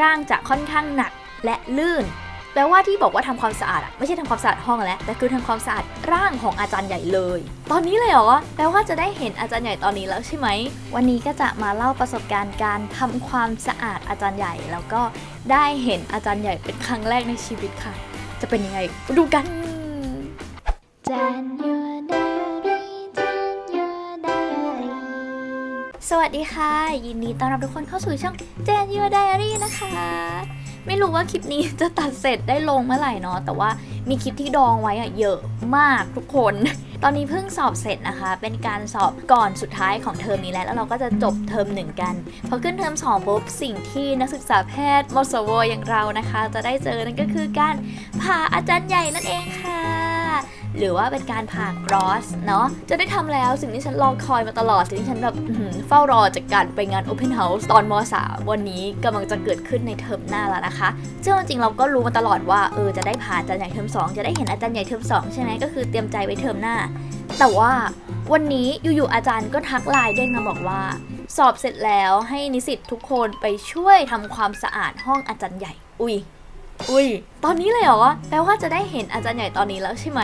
ร่างจะค่อนข้างหนักและลื่น แปลว่าที่บอกว่าทำความสะอาดอะไม่ใช่ทำความสะอาดห้องแล้วแต่คือทำความสะอาดร่างของอาจารย์ใหญ่เลย ตอนนี้เลยเหรอแปลว่าจะได้เห็นอาจารย์ใหญ่ตอนนี้แล้วใช่ไหมวันนี้ก็จะมาเล่าประสบการณ์การทำความสะอาดอาจารย์ใหญ่ แล้วก็ได้เห็นอาจารย์ใหญ่เป็นครั้งแรกในชีวิตค่ะ จะเป็นยังไงดูกัน January สวัสดีค่ะ ยินดีต้อนรับทุกคนเข้าสู่ช่อง January Diary นะคะ ไม่รู้ว่าคลิปนี้จะตัดเสร็จได้ลงเมื่อไหร่เนาะแต่ว่ามีคลิปที่ดองไว้อะเยอะมากทุกคน ตอนนี้เพิ่งสอบเสร็จนะคะ เป็นการสอบก่อนสุดท้ายของเทอมนี้แล้วแล้วเราก็จะจบเทอมหนึ่งกันพอขึ้นเทอมสองปุ๊บสิ่งที่นักศึกษาแพทย์มสวอย่างเรานะคะ จะได้เจอนั่นก็คือการผ่าอาจารย์ใหญ่นั่นเองค่ะ หรือว่าเป็นการผ่ากรอสเนาะจะได้ทำแล้วสิ่งที่ฉันรอคอยมาตลอดสิ่งที่ฉันแบบเฝ้ารอจากการไปงาน Open House ตอนม .3 วันนี้กำลังจะเกิดขึ้นในเทอมหน้าแล้วนะคะซึ่งจริงเราก็รู้มาตลอดว่าเออจะได้ผ่าอาจารย์ใหญ่เทอม2 จะได้เห็นอาจารย์ใหญ่เทอม2 ใช่ไหมก็คือเตรียมใจไว้เทอมหน้า แต่ว่าวันนี้อยู่ๆอาจารย์ก็ทักไลน์เด้งมาบอกว่า สอบเสร็จแล้วให้นิสิตทุกคนไปช่วยทำความสะอาดห้องอาจารย์ใหญ่ อุ้ยอุ้ย ตอนนี้เลยเหรอ แปลว่าจะได้เห็นอาจารย์ใหญ่ตอนนี้แล้วใช่ไหม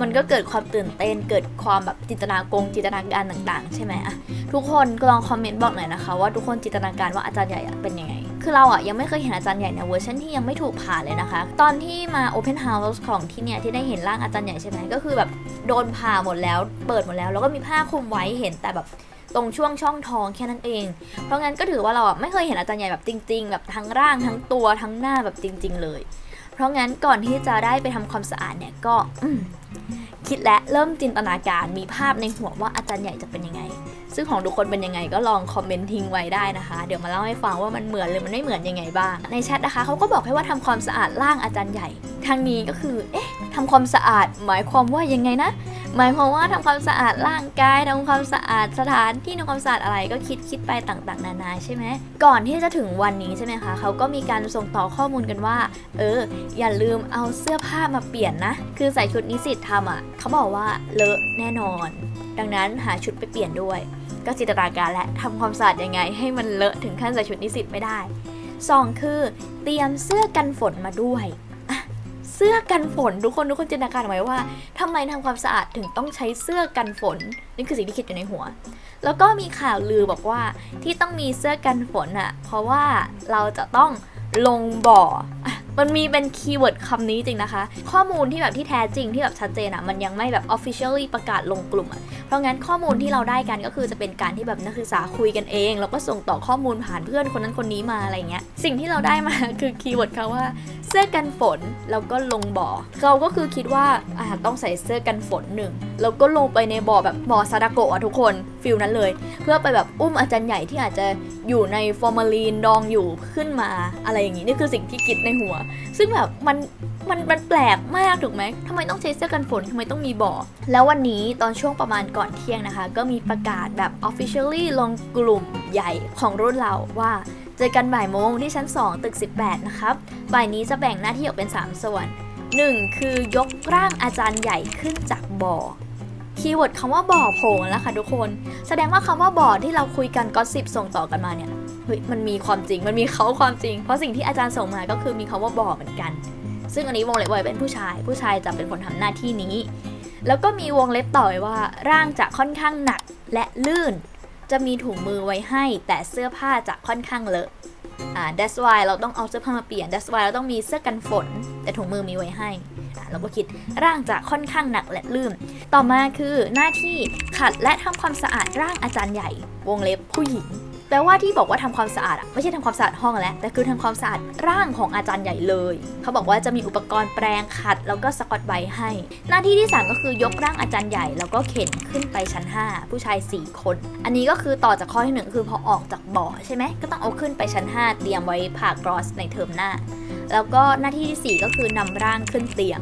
มันก็เกิดความตื่นเต้นเกิดความแบบจินตนากงจินตนาการต่างๆ ใช่ไหมอะทุกคนก็ลองคอมเมนต์บอกหน่อยนะคะ ว่าทุกคนจินตนาการว่าอาจารย์ใหญ่เป็นยังไง คือเราอะยังไม่เคยเห็นอาจารย์ใหญ่ในเวอร์ชันที่ยังไม่ถูกผ่าเลยนะคะ ตอนที่มา Open House ของที่เนี่ยที่ได้เห็นร่างอาจารย์ใหญ่ใช่ไหมก็คือแบบโดนผ่าหมดแล้ว เปิดหมดแล้ว แล้วก็มีผ้าคลุมไว้เห็นแต่แบบตรงช่วงช่องท้องแค่นั้นเอง เพราะงั้นก็ถือว่าเราอะไม่เคยเห็นอาจารย์ใหญ่แบบจริง ๆ แบบทั้งร่างทั้งตัวทั้งหน้าแบบจริง ๆ เลย ราะงั้นก่อนที่จะได้ไปทำความสะอาดเนี่ยก็คิดและเริ่มจินตนาการมีภาพในหัวว่าอาจารย์ใหญ่จะเป็นยังไง ซึ่งของทุกคนเป็นยังไงก็ลองคอมเมนต์ทิ้งไว้ได้นะคะ เดี๋ยวมาเล่าให้ฟังว่ามันเหมือนหรือมันไม่เหมือนยังไงบ้าง ในแชทนะคะเขาก็บอกให้ว่าทำความสะอาดร่างอาจารย์ใหญ่ทางนี้ก็คือเอ๊ะทำความสะอาด หมายความว่ายังไงนะ หมายความว่าทำความสะอาดร่างกายทำความสะอาดสถานที่ทำความสะอาดอะไรก็คิดคิดไปต่างๆ นานาใช่ไหมก่อนที่จะถึงวันนี้ใช่ไหมคะเขาก็มีการส่งต่อข้อมูลกันว่า เออ อย่าลืมเอาเสื้อผ้ามาเปลี่ยนนะ คือใส่ชุดนิสิตทำอะเขาบอกว่าเลอะแน่นอน ดังนั้นหาชุดไปเปลี่ยนด้วย ก็จินตนาการและทำความสะอาดยังไง ให้มันเลอะถึงขั้นใส่ชุดนิสิตไม่ได้สองคือ เตรียมเสื้อกันฝนมาด้วย เสื้อกันฝนทุกคนทุกคนจินตนาการไว้ว่าทำไมทำความสะอาดถึงต้องใช้เสื้อกันฝนนี่คือสิ่งที่คิดอยู่ในหัว แล้วก็มีข่าวลือบอกว่าที่ต้องมีเสื้อกันฝนอะเพราะว่าเราจะต้องลงบ่อ มันมีเป็นคีย์เวิร์ดคำนี้จริงนะคะ ข้อมูลที่แบบที่แท้จริงที่แบบชัดเจนอะมันยังไม่แบบ officially ประกาศลงกลุ่มอะเพราะงั้นข้อมูลที่เราได้กันก็คือจะเป็นการที่แบบนักศึกษาคุยกันเอง แล้วก็ส่งต่อข้อมูลผ่านเพื่อนคนนั้นคนนี้มาอะไรเงี้ย สิ่งที่เราได้มาคือคีย์เวิร์ดเขาว่าเสื้อกันฝนแล้วก็ลงบ่อ เราก็คือคิดว่าอ่าต้องใส่เสื้อกันฝนหนึ่งแล้วก็ลงไปในบ่อแบบบ่อซาดาโกะอะทุกคนฟิลนั้นเลย เพื่อไปแบบอุ้มอาจารย์ใหญ่ที่อาจจะอยู่ในฟอร์มาลีนดองอยู่ขึ้นมาอะไรอย่างนี้นี่คือสิ่งที่คิดในหัวซึ่งแบบมันมันมันแปลกมากถูกไหมทำไมต้องใช้เสื้อกันฝนทำไมต้องมีบ่อ แล้ววันนี้ตอนช่วงประมาณก่อนเที่ยงนะคะ ก็มีประกาศแบบ officially ลงกลุ่มใหญ่ของรุ่นเราว่าเจอกันบ่ายโมงที่ชั้น 2 ตึก 18 นะครับบ่ายนี้จะแบ่งหน้าที่ออกเป็น 3 ส่วน 1. คือยกร่างอาจารย์ใหญ่ขึ้นจากบ่อคีย์เวิร์ดคำว่าบ่อโผล่แล้วค่ะทุกคน แสดงว่าคำว่าบ่อที่เราคุยกันก็สิบส่งต่อกันมาเนี่ย เฮ้ยมันมีความจริงมันมีเขาความจริง เพราะสิ่งที่อาจารย์ส่งมาก็คือมีคำว่าบ่อเหมือนกัน ซึ่งอันนี้วงเล็บไว้เป็นผู้ชาย ผู้ชายจะเป็นคนทำหน้าที่นี้ แล้วก็มีวงเล็บต่อไว้ว่า ร่างจะค่อนข้างหนักและลื่น จะมีถุงมือไว้ให้ แต่เสื้อผ้าจะค่อนข้างเลอะอ่า that's why เราต้องเอาเสื้อผ้ามาเปลี่ยน that's why เราต้องมีเสื้อกันฝน แต่ถุงมือมีไว้ให้อ่าเราก็คิดร่างจะค่อนข้างหนักและลื่น ต่อมาคือหน้าที่ขัดและทำความสะอาดร่างอาจารย์ใหญ่ วงเล็บผู้หญิง แปลว่าที่บอกว่าทำความสะอาดอะไม่ใช่ทำความสะอาดห้องแล้วแต่คือทำความสะอาดร่างของอาจารย์ใหญ่เลย เขาบอกว่าจะมีอุปกรณ์แปรงขัด แล้วก็สกอตไบท์ให้ หน้าที่ที่สามก็คือยกร่างอาจารย์ใหญ่แล้วก็เข็นขึ้นไปชั้น 5 ผู้ชาย 4 คน อันนี้ก็คือต่อจากข้อที่หนึ่งคือพอออกจากบ่อใช่ไหมก็ต้องเอาขึ้นไปชั้น 5 เตรียมไว้ผ่ากรอสในเทอมหน้า แล้วก็หน้าที่ที่สี่ก็คือนำร่างขึ้นเตียง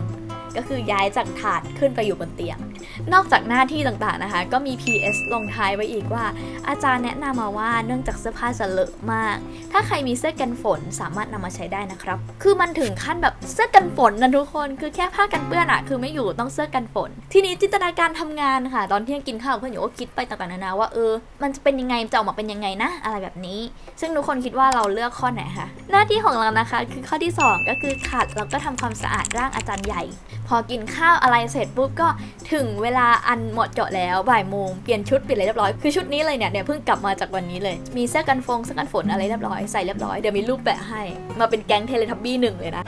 ก็คือย้ายจากถาดขึ้นไปอยู่บนเตียง นอกจากหน้าที่ต่างๆนะคะ ก็มี PS ลงท้ายไว้อีกว่า อาจารย์แนะนำมาว่าเนื่องจากเสื้อผ้าจะเลอะมาก ถ้าใครมีเสื้อกันฝนสามารถนำมาใช้ได้นะครับ คือมันถึงขั้นแบบเสื้อกันฝนนะทุกคน คือแค่ผ้ากันเปื้อนอะคือไม่อยู่ต้องเสื้อกันฝน ทีนี้จินตนาการทำงานค่ะ ตอนที่ยังกินข้าวเพื่อนอยู่ก็คิดไปต่างๆนานาว่าเออ มันจะเป็นยังไงจะออกมาเป็นยังไงนะ อะไรแบบนี้ ซึ่งทุกคนคิดว่าเราเลือกข้อไหนคะหน้าที่ของเรานะคะ คือข้อที่สองก็คือขัดแล้วก็ทำความสะอาดร่างอาจารย์ใหญ่ พอกินข้าวอะไรเสร็จปุ๊บก็ถึงเวลาอันเหมาะเจาะแล้วบ่ายโมงเปลี่ยนชุดเปลี่ยนอะไรเรียบร้อยคือชุดนี้เลยเนี่ยเนี่ยเพิ่งกลับมาจากวันนี้เลย มีเสื้อกันฟงเสื้อกันฝนอะไรเรียบร้อยใส่เรียบร้อยเดี๋ยวมีรูปแปะให้ มาเป็นแก๊งเทเลทับบี้หนึ่งเลยนะ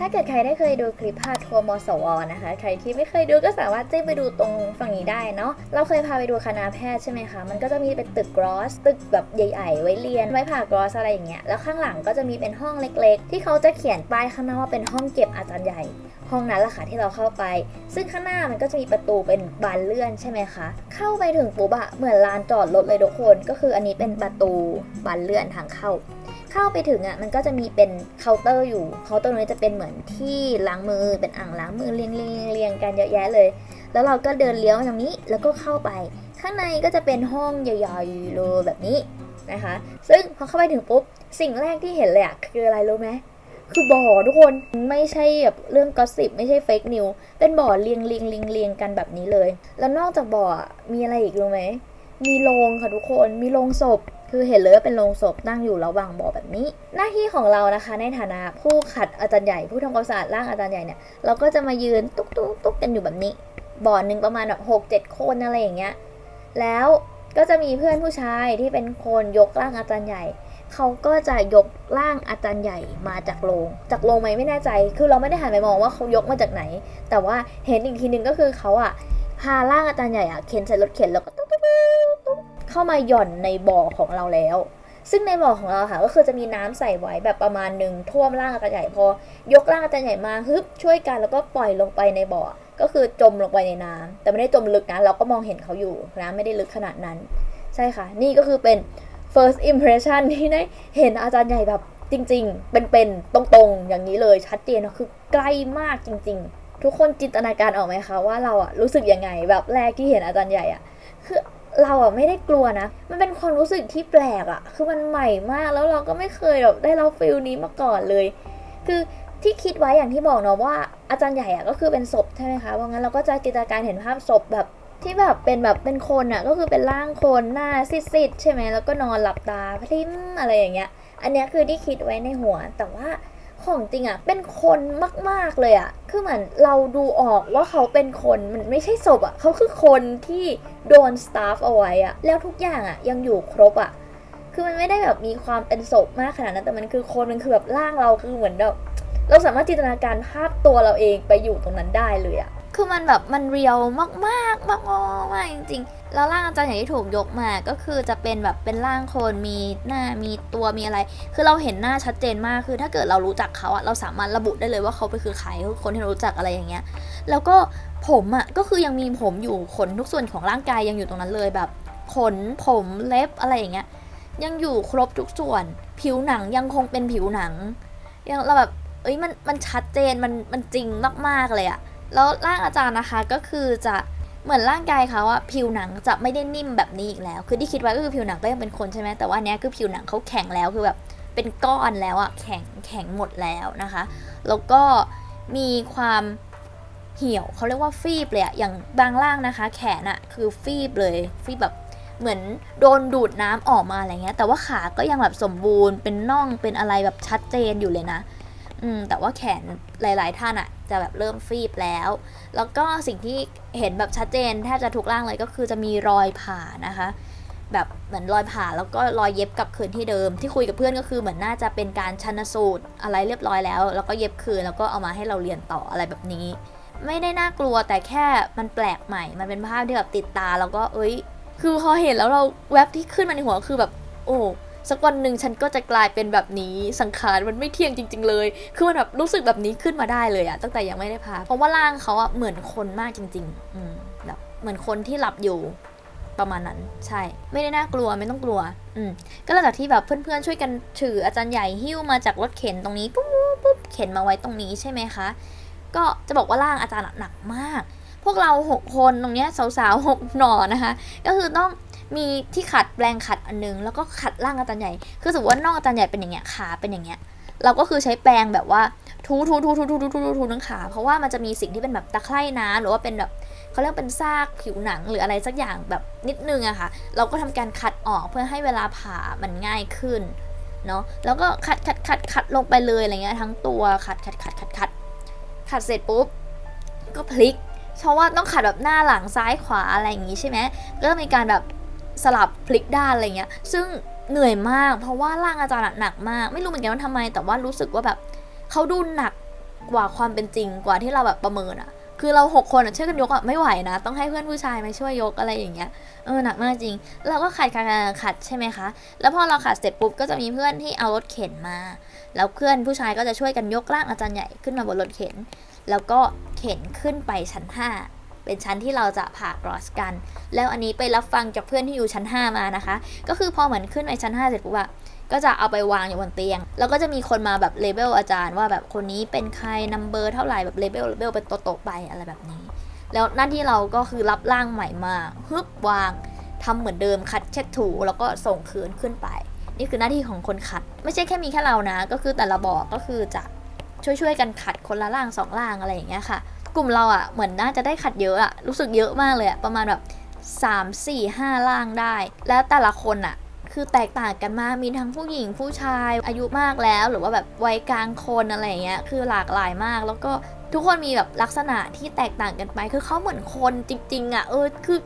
ถ้าเกิดใครได้เคยดูคลิปพาทัวร์มสวนะคะ ใครที่ไม่เคยดูก็สามารถจิ้มไปดูตรงฝั่งนี้ได้เนาะ เราเคยพาไปดูคณะแพทย์ใช่ไหมคะ มันก็จะมีเป็นตึกกรอส ตึกแบบใหญ่ๆ ไว้เรียน ไว้ผ่ากรอสอะไรอย่างเงี้ย แล้วข้างหลังก็จะมีเป็นห้องเล็กๆ ที่เขาจะเขียนป้ายข้างหน้าว่าเป็นห้องเก็บอาจารย์ใหญ่ ห้องนั้นแหละค่ะที่เราเข้าไป ซึ่งข้างหน้ามันก็จะมีประตูเป็นบานเลื่อนใช่ไหมคะ เข้าไปถึงปุ๊บอะเหมือนลานจอดรถเลยทุกคน ก็คืออันนี้เป็นประตูบานเลื่อนทางเข้า เข้าไปถึงอะมันก็จะมีเป็นเคาน์เตอร์อยู่เคาน์เตอร์นี้จะเป็นเหมือนที่ล้างมือเป็นอ่างล้างมือเรียงเรียงเรียงกันเยอะแยะเลย แล้วเราก็เดินเลี้ยวมางนี้แล้วก็เข้าไป ข้างในก็จะเป็นห้องใหญ่ๆเลยแบบนี้นะคะ ซึ่งพอเข้าไปถึงปุ๊บสิ่งแรกที่เห็นเลยอะคืออะไรรู้ไหมคือบ่อทุกคนไม่ใช่แบบเรื่องกอสซิบไม่ใช่เฟกนิวเป็นบ่อเรียงเรียงเรียงเรียงกันแบบนี้เลย แล้วนอกจากบ่อมีอะไรอีกรู้ไหมมีโรงค่ะทุกคนมีโรงศพ คือเห็นเลยว่าเป็นโรงศพตั้งอยู่ระหว่างบ่อแบบนี้ หน้าที่ของเรานะคะในฐานะผู้ขัดอาจารย์ใหญ่ผู้ทำความสะอาดร่างอาจารย์ใหญ่เนี่ยเราก็จะมายืนตุ๊กตุ๊กตุ๊กกันอยู่แบบนี้ บ่อหนึ่งประมาณแบบหกเจ็ดคนอะไรอย่างเงี้ยแล้วก็จะมีเพื่อนผู้ชายที่เป็นคนยกร่างอาจารย์ใหญ่ เขาก็จะยกร่างอาจารย์ใหญ่มาจากโรง จากโรงไหมไม่แน่ใจ คือเราไม่ได้หันไปมองว่าเขายกมาจากไหน แต่ว่าเห็นอีกทีนึงก็คือเขาอะพาร่างอาจารย์ใหญ่อะเข็นใส่รถเข็นแล้วก็ตุ๊กตุ๊กตุ๊กตุ๊ก เข้ามาหย่อนในบ่อของเราแล้ว ซึ่งในบ่อของเราค่ะก็คือจะมีน้ำใส่ไว้แบบประมาณหนึ่งท่วมร่างอาจารย์ใหญ่พอ ยกร่างอาจารย์ใหญ่มาฮึบช่วยกันแล้วก็ปล่อยลงไปในบ่อ ก็คือจมลงไปในน้ำแต่ไม่ได้จมลึกนะเราก็มองเห็นเขาอยู่น้ำไม่ได้ลึกขนาดนั้น ใช่ค่ะ นี่ก็คือเป็น first impression ที่ได้เห็นอาจารย์ใหญ่แบบจริง ๆ เป็นๆ ตรงๆ อย่างนี้เลยชัดเจนคือใกล้มากจริง ๆ ทุกคนจินตนาการออกไหมคะว่าเราอะรู้สึกยังไงแบบแรกที่เห็นอาจารย์ใหญ่อะคือ เราอะไม่ได้กลัวนะ มันเป็นความรู้สึกที่แปลกอะคือมันใหม่มากแล้วเราก็ไม่เคยแบบได้รับฟิลนี้มาก่อนเลย คือที่คิดไว้อย่างที่บอกเนาะว่าอาจารย์ใหญ่อะก็คือเป็นศพใช่ไหมคะ เพราะงั้นเราก็จะจินตนาการเห็นภาพศพแบบที่แบบเป็นแบบเป็นคนอะ่ะก็คือเป็นร่างคนหน้าซีดๆใช่ไหมแล้วก็นอนหลับตาพริ้มอะไรอย่างเงี้ย อันเนี้ยคือที่คิดไว้ในหัวแต่ว่า ของจริงอะ่ะเป็นคนมาก ๆเลยอะ่ะคือเหมือนเราดูออกว่าเขาเป็นคนมันไม่ใช่ศพอะ่ะเขาคือคนที่โดนสตาฟเอาไว้อะ่ะแล้วทุกอย่างอะ่ะยังอยู่ครบอะ่ะคือมันไม่ได้แบบมีความเป็นศพมากขนาดนั้นแต่มันคือคนมันคือแบบร่างเราคือเหมือนแบบเราสามารถจินตนาการภาพตัวเราเองไปอยู่ตรงนั้นได้เลยอะ คือมันแบบมันเรียวมากมากมากมากจริงๆ แล้วร่างอาจารย์อย่างที่ถูกยกมาก็คือจะเป็นแบบเป็นร่างคนมีหน้ามีตัวมีอะไร คือเราเห็นหน้าชัดเจนมากคือถ้าเกิดเรารู้จักเขาอะเราสามารถระบุได้เลยว่าเขาไปคือใครคือคนที่เรารู้จักอะไรอย่างเงี้ย แล้วก็ผมอะก็คือยังมีผมอยู่ขนทุกส่วนของร่างกายยังอยู่ตรงนั้นเลยแบบขนผมเล็บอะไรอย่างเงี้ยยังอยู่ครบทุกส่วน ผิวหนังยังคงเป็นผิวหนังยังเราแบบเอ้ยมันมันชัดเจนมันมันจริงมากๆเลยอะ แล้วร่างอาจารย์นะคะก็คือจะเหมือนร่างกายเขาอะผิวหนังจะไม่ได้นิ่มแบบนี้อีกแล้ว คือที่คิดไว้ก็คือผิวหนังก็ยังเป็นคนใช่ไหมแต่ว่านเนี้ยคือผิวหนังเขาแข็งแล้วคือแบบเป็นก้อนแล้วอะแข็งแข็งหมดแล้วนะคะ แล้วก็มีความเหี่ยวเขาเรียกว่าฟีบเลยอะอย่างบางร่างนะคะ แขนอะคือฟีบเลยฟีบแบบเหมือนโดนดูดน้ำออกมาอะไรเงี้ยแต่ว่าขาก็ยังแบบสมบูรณ์เป็นน่องเป็นอะไรแบบชัดเจนอยู่เลยนะ อืมแต่ว่าแขนหลาย ๆ ท่านอะจะแบบเริ่มฟีบแล้ว แล้วก็สิ่งที่เห็นแบบชัดเจนแทบจะทุกร่างเลยก็คือจะมีรอยผ่านะคะ แบบเหมือนรอยผ่าแล้วก็รอยเย็บกลับคืนที่เดิม ที่คุยกับเพื่อนก็คือเหมือนน่าจะเป็นการชันสูตรอะไรเรียบร้อยแล้ว แล้วก็เย็บคืนแล้วก็เอามาให้เราเรียนต่ออะไรแบบนี้ ไม่ได้น่ากลัวแต่แค่มันแปลกใหม่ มันเป็นภาพที่แบบติดตาแล้วก็เอ้ย คือพอเห็นแล้วเราแวบที่ขึ้นมาในหัวคือแบบ โอ้ สักวันหนึ่งฉันก็จะกลายเป็นแบบนี้สังขารมันไม่เที่ยงจริง ๆ เลย คือมันแบบรู้สึกแบบนี้ขึ้นมาได้เลยอะตั้งแต่ยังไม่ได้พาเพราะว่าร่างเขาอะเหมือนคนมากจริงๆอืมแบบเหมือนคนที่หลับอยู่ประมาณนั้นใช่ ไม่ได้น่ากลัวไม่ต้องกลัว อืมก็หลังจากที่แบบเพื่อนๆช่วยกันถืออาจารย์ใหญ่หิ้วมาจากรถเข็นตรงนี้ปุ๊บปุ๊บเข็นมาไว้ตรงนี้ใช่ไหมคะก็จะบอกว่าร่างอาจารย์หนักมาก พวกเราหกคนตรงเนี้ยสาวๆหกหนอนะคะ ก็คือต้อง มีที่ขัดแปลงขัดอันนึง แล้วก็ขัดร่างอาจารย์ใหญ่ คือสมมติว่าน่องอาจารย์ใหญ่เป็นอย่างเงี้ยขาเป็นอย่างเงี้ย เราก็คือใช้แปรงแบบว่าทูทูทูทูทูทูทูทูทูทั้งขา เพราะว่ามันจะมีสิ่งที่เป็นแบบตะไคร่น้ำหรือว่าเป็นแบบเขาเรียกเป็นซากผิวหนังหรืออะไรสักอย่างแบบนิดนึงอะค่ะ เราก็ทำการขัดออกเพื่อให้เวลาผ่ามันง่ายขึ้นเนาะ แล้วก็ขัดขัดขัดขัดลงไปเลยอะไรเงี้ยทั้งตัวขัดขัดขัดขัดขัดขัดเสร็จปุ๊บก็พลิกเพราะว่าต้องขัดแบบหน้าหลังซ้ายขวาอะไรอย่างงี้ใช่ไหมก็มีการแบบ สลับพลิกด้านอะไรเงี้ย ซึ่งเหนื่อยมาก เพราะว่าร่างอาจารย์หนักมาก ไม่รู้เหมือนกันว่าทำไม แต่ว่ารู้สึกว่าแบบเขาดูหนักกว่าความเป็นจริงกว่าที่เราแบบประเมินอะคือเราหกคนช่วยกันยกอะไม่ไหวนะ ต้องให้เพื่อนผู้ชายมาช่วยยกอะไรอย่างเงี้ยเออหนักมากจริง เราก็ขัดขัดขัดขัดใช่ไหมคะ แล้วพอเราขัดเสร็จปุ๊บก็จะมีเพื่อนที่เอารถเข็นมา แล้วเพื่อนผู้ชายก็จะช่วยกันยกร่างอาจารย์ใหญ่ขึ้นมาบนรถเข็น แล้วก็เข็นขึ้นไปชั้น5 เป็นชั้นที่เราจะผ่ากรอสกัน แล้วอันนี้ไปรับฟังจากเพื่อนที่อยู่ชั้น 5 มานะคะ ก็คือพอเหมือนขึ้นไปชั้น 5 เสร็จปุ๊บอะก็จะเอาไปวางอยู่บนเตียง แล้วก็จะมีคนมาแบบเลเบลอาจารย์ว่าแบบคนนี้เป็นใครนัมเบอร์เท่าไหร่แบบเลเบลเลเบลเป็นโต๊ะๆไปอะไรแบบนี้ แล้วหน้าที่เราก็คือรับร่างใหม่มาฮึบวางทำเหมือนเดิมคัดเช็ดถู แล้วก็ส่งคืนขึ้นไป นี่คือหน้าที่ของคนขัด ไม่ใช่แค่มีแค่เรานะ ก็คือแต่ละบอกก็คือจะช่วยๆกันขัดคนละร่างสองร่างอะไรอย่างเงี้ยค่ะ กลุ่มเราอะ่ะเหมือนน่าจะได้ขัดเยอะอะ่ะรู้สึกเยอะมากเลยอะประมาณแบบ3 4 5 ล่างได้ แล้วแต่ละคนอะ่ะคือแตกต่างกันมาก มีทั้งผู้หญิงผู้ชายอายุมากแล้ว หรือว่าแบบวัยกลางคนอะไรเงี้ย คือหลากหลายมาก แล้วก็ทุกคนมีแบบลักษณะที่แตกต่างกันไป คือเขาเหมือนคนจริง ๆอะ่ะ เออ คือ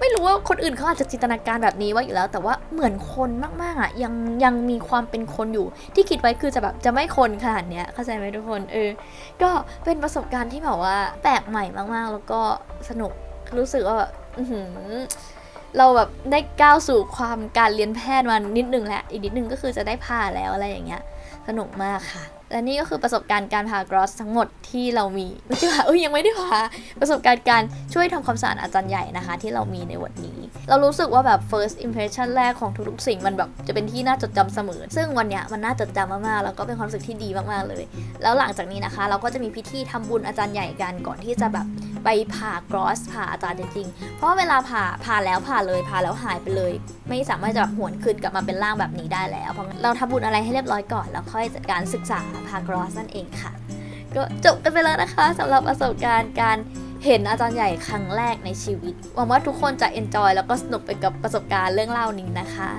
ไม่รู้ว่าคนอื่นเขาอาจจะจินตนาการแบบนี้ไว้อยู่แล้ว แต่ว่าเหมือนคนมากๆอะยังยังมีความเป็นคนอยู่ ที่คิดไว้คือจะแบบจะไม่คนขนาดเนี้ยเข้าใจไหมทุกคนเออก็เป็นประสบการณ์ที่แบบว่าแปลกใหม่มากๆ แล้วก็สนุกรู้สึกว่าแบบเราแบบได้ก้าวสู่ความการเรียนแพทย์มานิดนึงแล้วอีกนิดนึงก็คือจะได้ผ่าแล้วอะไรอย่างเงี้ย สนุกมากค่ะ และนี่ก็คือประสบการณ์การพากรอสทั้งหมดที่เรามีไม่ใช่ว่าเอ้ยยังไม่ได้พาประสบการณ์การช่วยทำความสะอาดอาจารย์ใหญ่นะคะ ที่เรามีในวันนี้ เรารู้สึกว่าแบบ first impression แรกของทุกๆสิ่งมันแบบจะเป็นที่น่าจดจำเสมอ ซึ่งวันเนี้ยมันน่าจดจำมากๆแล้วก็เป็นความรู้สึกที่ดีมากๆเลย แล้วหลังจากนี้นะคะ เราก็จะมีพิธีทำบุญอาจารย์ใหญ่กันก่อนที่จะแบบ ไปผ่ากรอสผ่าอาจารย์จริงๆ เพราะว่าเวลาผ่าผ่าแล้วผ่าเลยผ่าแล้วหายไปเลย ไม่สามารถจะแบบหวนคืนกลับมาเป็นร่างแบบนี้ได้แล้วเพราะงั้นเราทำบุญอะไรให้เรียบร้อยก่อนแล้วค่อยจัดการศึกษาผ่ากรอสนั่นเองค่ะ ก็จบกันไปแล้วนะคะสำหรับประสบการณ์การ เห็นอาจารย์ใหญ่ครั้งแรกในชีวิต หวังว่าทุกคนจะ enjoy แล้วก็สนุกไปกับประสบการณ์เรื่องเล่านี้นะคะ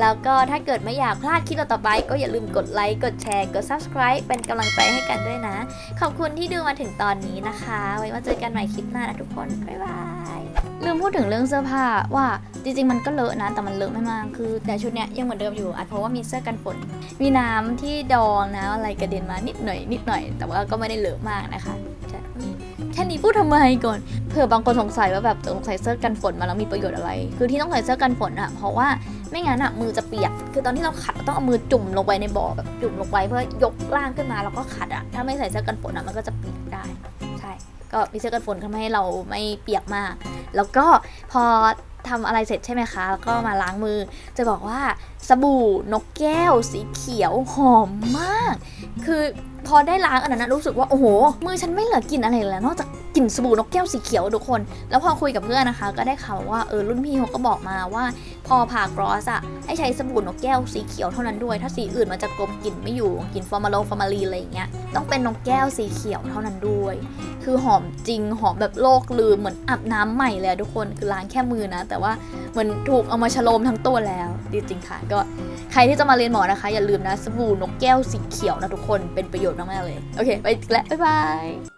แล้วก็ถ้าเกิดไม่อยากพลาดคลิปต่อไป ก็อย่าลืมกดไลค์กดแชร์กด subscribe เป็นกำลังใจให้กันด้วยนะ ขอบคุณที่ดูมาถึงตอนนี้นะคะ ไว้มาเจอกันใหม่คลิปหน้านะทุกคน บ๊ายบายลืมพูดถึงเรื่องเสื้อผ้าว่าจริงๆมันก็เลอะนะแต่มันเลอะไม่มากคือ แต่ชุดเนี้ยยังเหมือนเดิมอยู่อาจเพราะว่ามีเสื้อกันฝนมีน้ำที่ดองนะอะไรกระเด็นมานิดหน่อยนิดหน่อย แต่ว่าก็ไม่ได้เลอะมากนะคะ แค่นี้พูดทำไมก่อนเผื่อบางคนสงสัยว่าแบบสงสัยเสื้อกันฝนมาแล้วมีประโยชน์อะไร คือที่ต้องใส่เสื้อกันฝนอะเพราะว่าไม่งั้นอะมือจะเปียก คือตอนที่เราขัดเราต้องเอามือจุ่มลงไปในบ่อแบบจุ่มลงไปเพื่อยกร่างขึ้นมาแล้วก็ขัดอะถ้าไม่ใส่เสื้อกันฝนอะมันก็จะเปียกได้ใช่ก็มีเสื้อกันฝนทำให้เราไม่เปียกมาก แล้วก็พอทำอะไรเสร็จใช่ไหมคะ แล้วก็มาล้างมือ จะบอกว่าสบู่นกแก้วสีเขียวหอมมาก คือ พอได้ล้างอันนั้นนะรู้สึกว่าโอ้โหมือฉันไม่เหลือกลิ่นอะไรเลยแล้วนอกจากกลิ่นสบู่นกแก้วสีเขียวทุกคน แล้วพอคุยกับเพื่อนนะคะ ก็ได้ข่าวว่าเออรุ่นพี่เขาก็บอกมาว่า พอผ่ากรอสอะให้ใช้สบู่นกแก้วสีเขียวเท่านั้นด้วย ถ้าสีอื่นมันจะกลบกลิ่นไม่อยู่กลิ่นฟอร์มาโลฟอร์มาลีอะไรอย่างเงี้ยต้องเป็นนกแก้วสีเขียวเท่านั้นด้วย คือหอมจริงหอมแบบโลกลืมเหมือนอาบน้ำใหม่เลยทุกคนคือล้างแค่มือนะ แต่ว่าเหมือนถูกเอามาฉโลมทั้งตัวแล้วดีจริงค่ะก็ใครที่จะมาเรียนหมอนะคะ อย่าลืมนะสบู่นกแก้วสีเขียวนะทุกคนเป็นประโยชน์มากๆเลย โอเค ไปแล้วบ๊ายบาย